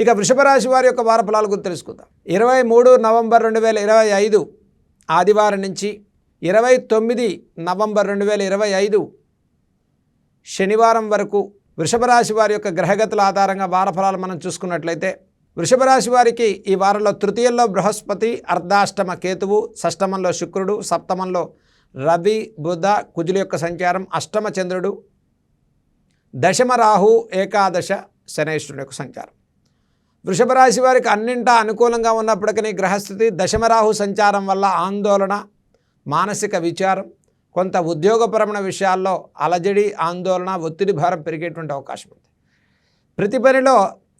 ఇక వృషభరాశి వారి యొక్క వార ఫలాల గురించి తెలుసుకుందాం. ఇరవై మూడు నవంబర్ రెండు వేల ఇరవై ఐదు ఆదివారం నుంచి ఇరవై తొమ్మిది నవంబర్ రెండు వేల ఇరవై ఐదు శనివారం వరకు వృషభరాశి వారి యొక్క గ్రహగతుల ఆధారంగా వార ఫలాలు మనం చూసుకున్నట్లయితే వృషభరాశి వారికి ఈ వారంలో తృతీయంలో బృహస్పతి అర్ధాష్టమ కేతువు షష్టమంలో శుక్రుడు సప్తమంలో రవి బుధ కుజుల యొక్క సంచారం అష్టమ చంద్రుడు దశమ రాహు ఏకాదశ శనేశ్వరుని యొక్క సంచారం. వృషభ రాశి వారికి అన్నింటా అనుకూలంగా ఉన్నప్పటికీ గ్రహస్థితి దశమరాహు సంచారం వల్ల ఆందోళన మానసిక విచారం కొంత ఉద్యోగపరమైన విషయాల్లో అలజడి ఆందోళన ఒత్తిడి భారం పెరిగేటువంటి అవకాశం ఉంది. ప్రతి పనిలో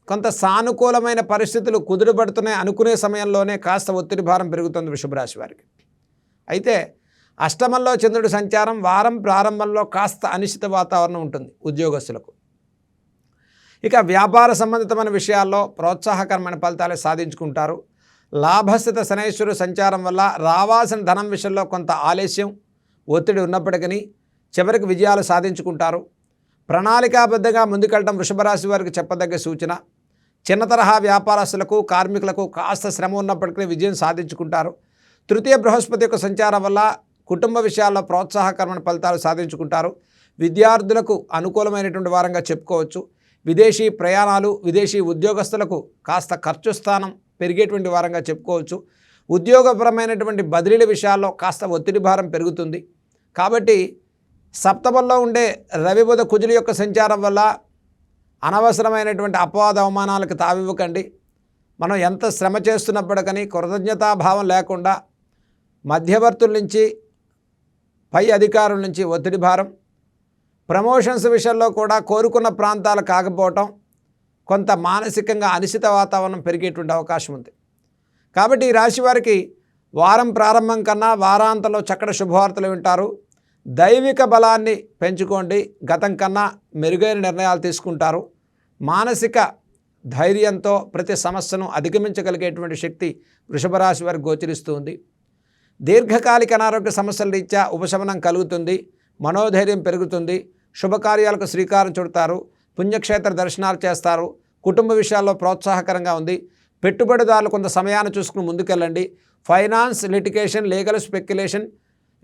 కొంత సానుకూలమైన పరిస్థితులు కుదురుపడుతున్నాయి అనుకునే సమయంలోనే కాస్త ఒత్తిడి భారం పెరుగుతుంది వృషభరాశి వారికి. అయితే అష్టమంలో చంద్రుడి సంచారం వారం ప్రారంభంలో కాస్త అనిశ్చిత వాతావరణం ఉంటుంది ఉద్యోగస్తులకు. ఇక వ్యాపార సంబంధితమైన విషయాల్లో ప్రోత్సాహకరమైన ఫలితాలు సాధించుకుంటారు. లాభస్థిత శనేశ్వరు సంచారం వల్ల రావాల్సిన ధనం విషయంలో కొంత ఆలస్యం ఒత్తిడి ఉన్నప్పటికీ చివరికి విజయాలు సాధించుకుంటారు. ప్రణాళికాబద్ధంగా ముందుకెళ్ళడం వృషభరాశి వారికి చెప్పదగ్గ సూచన. చిన్న తరహా వ్యాపారస్తులకు కార్మికులకు కాస్త శ్రమ ఉన్నప్పటికీ విజయం సాధించుకుంటారు. తృతీయ బృహస్పతి యొక్క సంచారం వల్ల కుటుంబ విషయాల్లో ప్రోత్సాహకరమైన ఫలితాలు సాధించుకుంటారు. విద్యార్థులకు అనుకూలమైనటువంటి వారంగా చెప్పుకోవచ్చు. విదేశీ ప్రయాణాలు విదేశీ ఉద్యోగస్తులకు కాస్త ఖర్చు స్థానం పెరిగేటువంటి వారంగా చెప్పుకోవచ్చు. ఉద్యోగపరమైనటువంటి బదిలీల విషయాల్లో కాస్త ఒత్తిడి భారం పెరుగుతుంది. కాబట్టి సప్తమంలో ఉండే రవి బుధ కుజుల యొక్క సంచారం వల్ల అనవసరమైనటువంటి అపవాద అవమానాలకు తావివ్వకండి. మనం ఎంత శ్రమ చేస్తున్నప్పటికని కృతజ్ఞతాభావం లేకుండా మధ్యవర్తుల నుంచి పై అధికారుల నుంచి ఒత్తిడి భారం ప్రమోషన్స్ విషయంలో కూడా కోరుకున్న ప్రాంతాలు కాకపోవటం కొంత మానసికంగా అనిశ్చిత వాతావరణం పెరిగేటువంటి అవకాశం ఉంది. కాబట్టి ఈ రాశి వారికి వారం ప్రారంభం కన్నా వారాంతంలో చక్కటి శుభవార్తలు వింటారు. దైవిక బలాన్ని పెంచుకోండి. గతం కన్నా మెరుగైన నిర్ణయాలు తీసుకుంటారు. మానసిక ధైర్యంతో ప్రతి సమస్యను అధిగమించగలిగేటువంటి శక్తి వృషభరాశి వారికి గోచరిస్తుంది దీర్ఘకాలిక అనారోగ్య సమస్యల రీత్యా ఉపశమనం కలుగుతుంది. మనోధైర్యం పెరుగుతుంది. శుభకార్యాలకు శ్రీకారం చుడతారు పుణ్యక్షేత్ర దర్శనాలు చేస్తారు కుటుంబ విషయాల్లో ప్రోత్సాహకరంగా ఉంది. పెట్టుబడిదారులు కొంత సమయాన్ని చూసుకుని ముందుకెళ్ళండి. Finance litigation legal speculation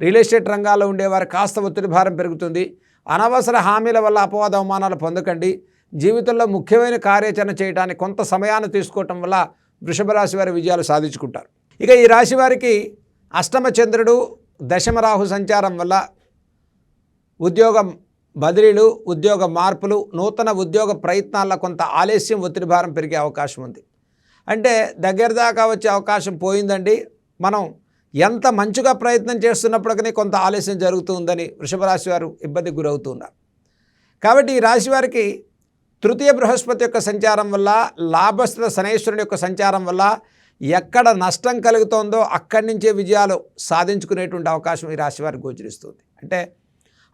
real estate రంగాల్లో ఉండేవారు కాస్త ఒత్తిడి భారం పెరుగుతుంది. అనవసర హామీల వల్ల అపవాద అవమానాలు పొందకండి. జీవితంలో ముఖ్యమైన కార్యాచరణ చేయడానికి కొంత సమయాన్ని తీసుకోవటం వల్ల వృషభ రాశి వారి విజయాలు సాధించుకుంటారు. ఇక ఈ రాశి వారికి అష్టమ చంద్రుడు దశమరాహు సంచారం వల్ల ఉద్యోగం బదిలీలు ఉద్యోగ మార్పులు నూతన ఉద్యోగ ప్రయత్నాల్లో కొంత ఆలస్యం ఒత్తిడి భారం పెరిగే అవకాశం ఉంది. అంటే దగ్గర దాకా వచ్చే అవకాశం పోయిందండి. మనం ఎంత మంచిగా ప్రయత్నం చేస్తున్నప్పటికీ కొంత ఆలస్యం జరుగుతుందని వృషభ రాశి వారు ఇబ్బందికి గురవుతున్నారు కాబట్టి ఈ రాశి వారికి తృతీయ బృహస్పతి యొక్క సంచారం వల్ల లాభస్థిత శనేశ్వరుని యొక్క సంచారం వల్ల ఎక్కడ నష్టం కలుగుతోందో అక్కడి నుంచే విజయాలు సాధించుకునేటువంటి అవకాశం ఈ రాశి వారికి గోచరిస్తుంది. అంటే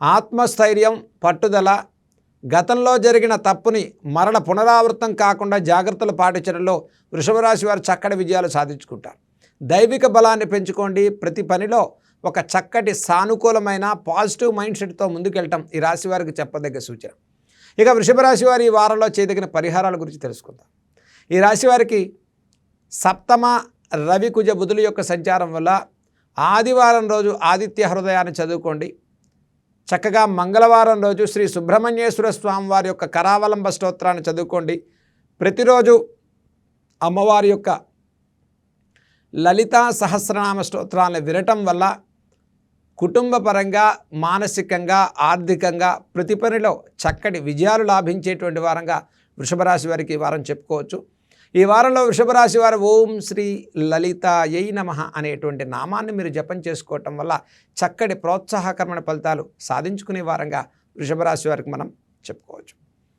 ఆత్మస్థైర్యం పట్టుదల గతంలో జరిగిన తప్పుని మరణ పునరావృతం కాకుండా జాగ్రత్తలు పాటించడంలో వృషభరాశి వారు చక్కటి విజయాలు సాధించుకుంటారు. దైవిక బలాన్ని పెంచుకోండి. ప్రతి పనిలో ఒక చక్కటి సానుకూలమైన పాజిటివ్ మైండ్ సెట్తో ముందుకెళ్ళటం ఈ రాశి వారికి చెప్పదగ్గ సూచన. ఇక వృషభరాశి వారి ఈ వారంలో చేయదగిన పరిహారాల గురించి తెలుసుకుందాం. ఈ రాశి వారికి సప్తమ రవి కుజ బుధుల యొక్క సంచారం వల్ల ఆదివారం రోజు ఆదిత్య హృదయాన్ని చదువుకోండి. చక్కగా మంగళవారం రోజు శ్రీ సుబ్రహ్మణ్యేశ్వర స్వామి వారి యొక్క కరావలంబ స్తోత్రాన్ని చదువుకోండి. ప్రతిరోజు అమ్మవారి యొక్క లలితా సహస్రనామ స్తోత్రాలను వినటం వల్ల కుటుంబపరంగా మానసికంగా ఆర్థికంగా ప్రతి పనిలో చక్కటి విజయాలు లాభించేటువంటి వారంగా వృషభరాశి వారికి ఈ వారం చెప్పుకోవచ్చు. ఈ వారంలో వృషభరాశి వారు ఓం శ్రీ లలితాయై నమ అనేటువంటి నామాన్ని మీరు జపం చేసుకోవటం వల్ల చక్కటి ప్రోత్సాహకరమైన ఫలితాలు సాధించుకునే వారంగా వృషభరాశి వారికి మనం చెప్పుకోవచ్చు.